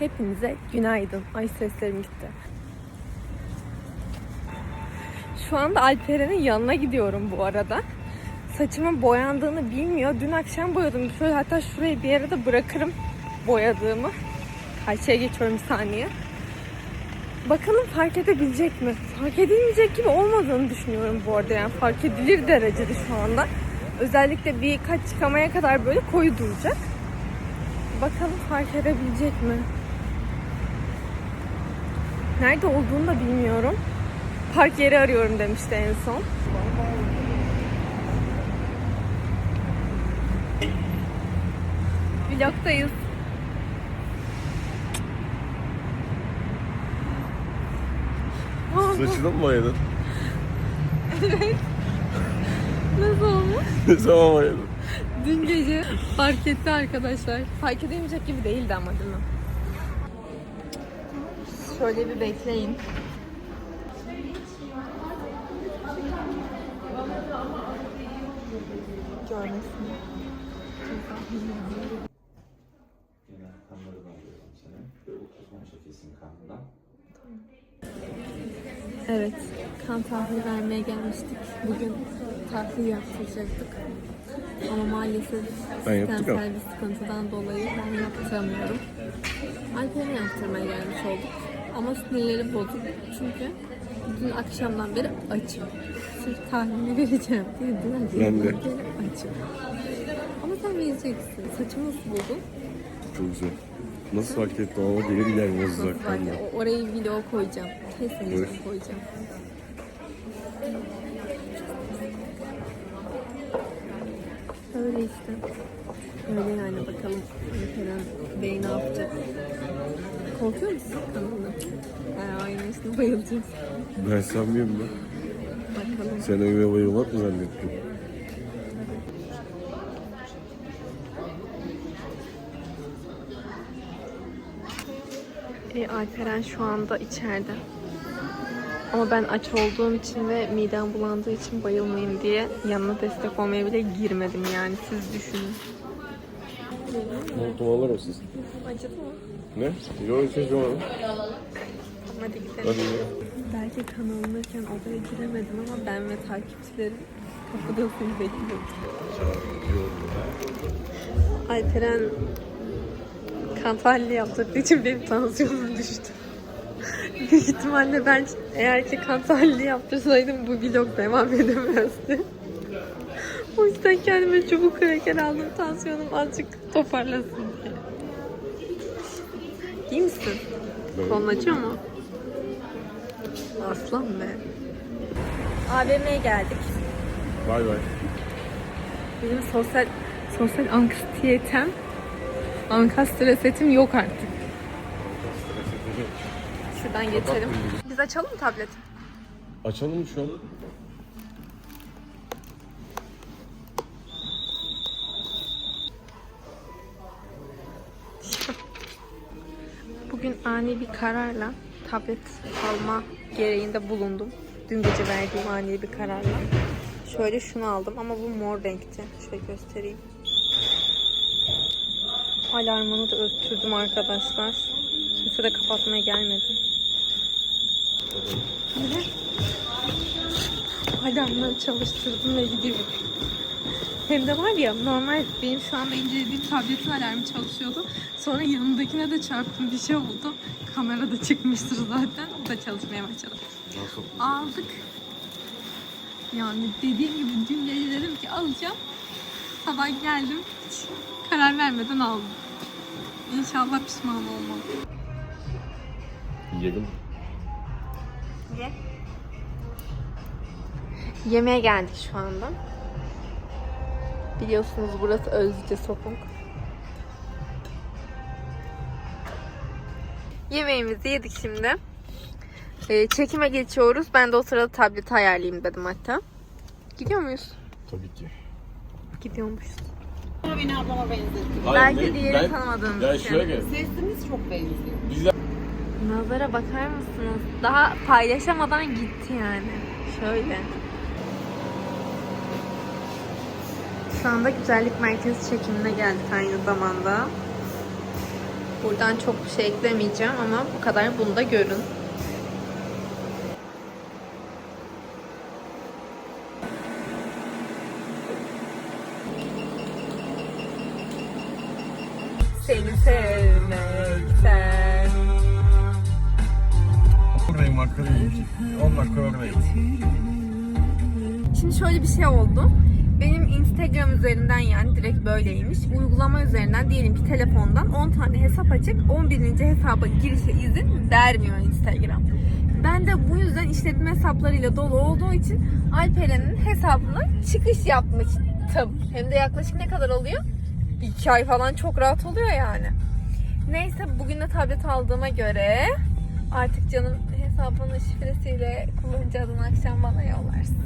Hepinize günaydın. Ay seslerim gitti. Şu anda Alperen'in yanına gidiyorum bu arada. Saçımın boyandığını bilmiyor. Dün akşam boyadım. Şöyle hatta şuraya bir yere de bırakırım boyadığımı. Karşıya geçiyorum saniye. Bakalım fark edebilecek mi? Fark edilmeyecek gibi olmadığını düşünüyorum bu arada. Yani fark edilir derecede şu anda. Özellikle birkaç çıkamaya kadar böyle koyu duracak. Bakalım fark edebilecek mi? Nerede olduğunu da bilmiyorum. Park yeri arıyorum demişti en son. Vlogdayız. Saçını mı boyadın? Nasıl olmuş? ne zaman boyadın? Dün gece fark etti arkadaşlar. Fark edemeyecek gibi değildi ama değil mi? Şöyle bir bekleyin. Görmesin. Genel kanlarını alıyorum senin. Ve 30 kesin kanından. Evet, kan tahlili vermeye gelmiştik. Bugün tahlil yaptıracaktık. Ama maalesef sistemsel bir sıkıntıdan dolayı ben yaptıramıyorum. Alper'e yaptırmaya gelmiş olduk. Ama sinirleri bozuk. Çünkü dün akşamdan beri açım. Sırf tahlili vereceğim diye dün akşamdan beri açım. Ama sen vereceksin. Saçımı nasıl buldun? Çok güzel. Nasıl fark ettim ama gelir var uzaktan ya? Orayı video koyacağım. Kesinlikle Evet. koyacağım. Öyle işte. Öyle yani bakalım Alperen Bey ne yapacak? Korkuyor musun kanalına? Ha, aynı işte bayılacağız. Ben sanmıyorum da. Bakalım. Sen evime bayılmak mı zannettin? E, Alperen şu anda içeride. Ama ben aç olduğum için ve midem bulandığı için bayılmayayım diye yanına destek olmaya bile girmedim yani siz düşünün. Montumu alır mısın? Acıdı mı? Ne? Yok hiç acımadı. Tamam hadi gidelim. Hadi ya. Belki kanalındayken odaya giremedim ama ben ve takipçilerim kapıda seni bekliyorduk. Alperen kan tahlili yaptırdığı için benim tansiyonum düştü. Büyük ihtimalle ben eğer ki kan tahlili yaptırsaydım bu vlog devam edemezdi. o yüzden kendime çubuk kraker aldım tansiyonum azıcık toparlasın diye. İyi misin? Kolun acıyor mu? Aslan be. AVM'ye geldik. Bay bay. Benim sosyal sosyal anksiyetem, ankastresetim yok artık. Şuradan geçelim. Biz açalım mı tableti? Açalım şu an? Bugün ani bir kararla tablet alma gereğinde bulundum. Dün gece verdiğim ani bir kararla. Şöyle şunu aldım ama bu mor renkti. Şöyle göstereyim. Alarmını da öttürdüm arkadaşlar. Kimse de kapatmaya gelmedi. Ne? Alarmları çalıştırdım ve gidiyorum. Hem de var ya normal benim şu anda incelediğim tabletin alarmı çalışıyordu. Sonra yanındakine de çarptım bir şey oldu. Kamera da çıkmıştır zaten. O da çalışmaya başladı. Aldık. Yani dediğim gibi dün gece dedim ki alacağım. Sabah geldim. Hiç karar vermeden aldım. İnşallah pişman olmam. Yiyelim. Ye. Yemeğe geldik şu anda. Biliyorsunuz burası Özlüce Sokak. Yemeğimizi yedik şimdi. Ee, çekime geçiyoruz. Ben de o sırada tableti ayarlayayım dedim hatta. Gidiyor muyuz? Tabii ki. Gidiyormuşuz. Beni ablama benzetti. Belki diğeri tanımadığımız Ya için. gel. Sesimiz çok benziyor. Nazara bakar mısınız? Daha paylaşamadan gitti yani. Şöyle. Şu anda güzellik merkezi çekimine geldik aynı zamanda. Buradan çok bir şey eklemeyeceğim ama bu kadar bunu da görün. Seni sevmekten Hakkı değil. 10 dakika. Şimdi şöyle bir şey oldu. Benim Instagram üzerinden yani direkt böyleymiş. Uygulama üzerinden diyelim ki telefondan 10 tane hesap açık. 11. hesaba girişe izin vermiyor Instagram. Ben de bu yüzden işletme hesaplarıyla dolu olduğu için Alperen'in hesabına çıkış yapmıştım. Hem de yaklaşık ne kadar oluyor? 2 ay falan çok rahat oluyor yani. Neyse bugün de tablet aldığıma göre artık canım hesabının şifresiyle kullanıcı adını akşam bana yollarsın.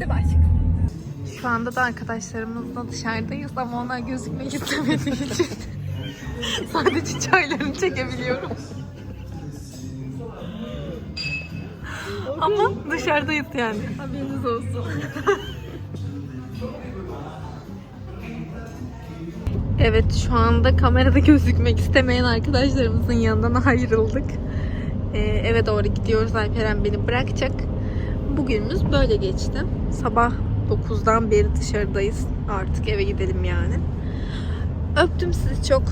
Değil mi aşkım? Şu anda da arkadaşlarımızla dışarıdayız ama onlar gözükmek istemediği için sadece çaylarını çekebiliyorum. ama dışarıdayız yani. Haberiniz olsun. Evet şu anda kamerada gözükmek istemeyen arkadaşlarımızın yanından ayrıldık. Ee, eve doğru gidiyoruz. Alperen beni bırakacak. Bugünümüz böyle geçti. Sabah 9'dan beri dışarıdayız. Artık eve gidelim yani. Öptüm sizi çok.